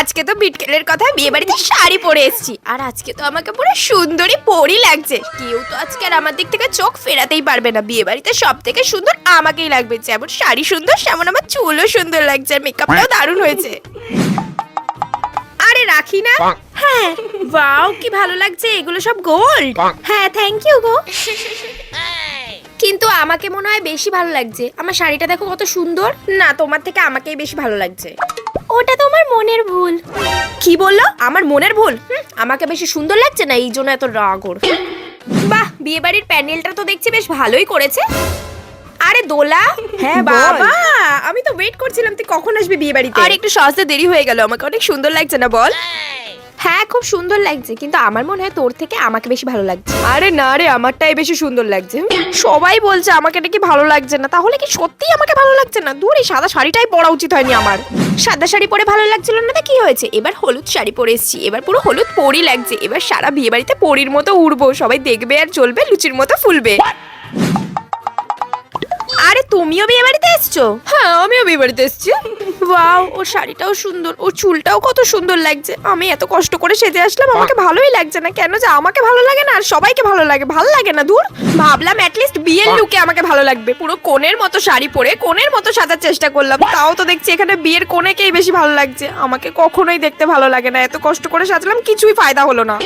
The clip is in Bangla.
আজকে তো বিটকেলের কথা বিয়ে বাড়িতে শাড়ি পরে এসেছি। আর আজকে তো আমাকে পুরো সুন্দরী পরি লাগছে। কেউ তো আজকে আর আমার দিক থেকে চোখ ফেরাতেই পারবে না। বিয়ে বাড়িতে সব থেকে সুন্দর আমাকেই লাগবে। যেমন শাড়ি সুন্দর তেমন আমার চুলও সুন্দর লাগছে আর মেকআপটাও দারুণ হয়েছে। আরে রাখি না। হ্যাঁ ওয়াও কি ভালো লাগছে। এগুলো সব গোল্ড। হ্যাঁ থ্যাংক ইউ গো। কিন্তু আমাকে মনে হয় বেশি ভালো লাগছে। আমার শাড়িটা দেখো কত সুন্দর। না তোমার থেকে আমাকেই বেশি ভালো লাগছে। ওটা তোমার মনের ভুল। কি বলল? আমার মনের ভুল? হুম, আমাকে বেশি সুন্দর লাগছে না? এই জন্য এত রাগ ওর। বাহ বিয়ে বাড়ির প্যান্ডেলটা তো দেখছি বেশ ভালোই করেছে। আরে দোলা। হ্যাঁ বাবা আমি তো ওয়েট করছিলাম তুই কখন আসবি বিয়ে বাড়িতে আর একটু সাজতে দেরি হয়ে গেল আমাকে অনেক সুন্দর লাগছে না বল? হ্যাঁ খুব সুন্দর লাগছে কিন্তু আমার মনে হয় তোর থেকে আমাকে বেশি ভালো লাগছে। আরে না রে আমারটাই বেশি সুন্দর লাগছে। সবাই বলছে আমাকে নাকি ভালো লাগছে না তাহলে কি সত্যিই আমাকে ভালো লাগছে না? দূর সাদা শাড়িটাই পরা উচিত হয়নি আমার। সাদা শাড়ি পরে ভালো লাগছিল না তো কি হয়েছে? এবার হলুদ শাড়ি পরে এসেছি এবার পুরো হলুদ পরি লাগছে এবার সারা বিয়ে বাড়িতে পরির মতো উড়বো সবাই দেখবে আর চলবে লুচির মতো ফুলবে। আরে তুমিও বিয়ে বাড়িতে এসছো? হ্যাঁ আমিও বিয়ে বাড়িতে এসেছি। ওয়াও, ওর শাড়িটাও সুন্দর, ওর চুলটাও কত সুন্দর লাগছে। আমি এত কষ্ট করে সেজে আসলাম, আমাকে ভালোই লাগছে না। কেন যে আমাকে ভালো লাগে না আর সবাইকে ভালো লাগে ভালো লাগে না, দূর। ভাবলাম অ্যাটলিস্ট বিয়ের লুকে আমাকে ভালো লাগবে। পুরো কোণের মতো শাড়ি পরে কোণের মতো সাজার চেষ্টা করলাম, তাও তো দেখছি এখানে বিয়ের কোণেকেই বেশি ভালো লাগছে। আমাকে কখনোই দেখতে ভালো লাগে না, এত কষ্ট করে সাজলাম, কিছুই ফায়দা হলো না।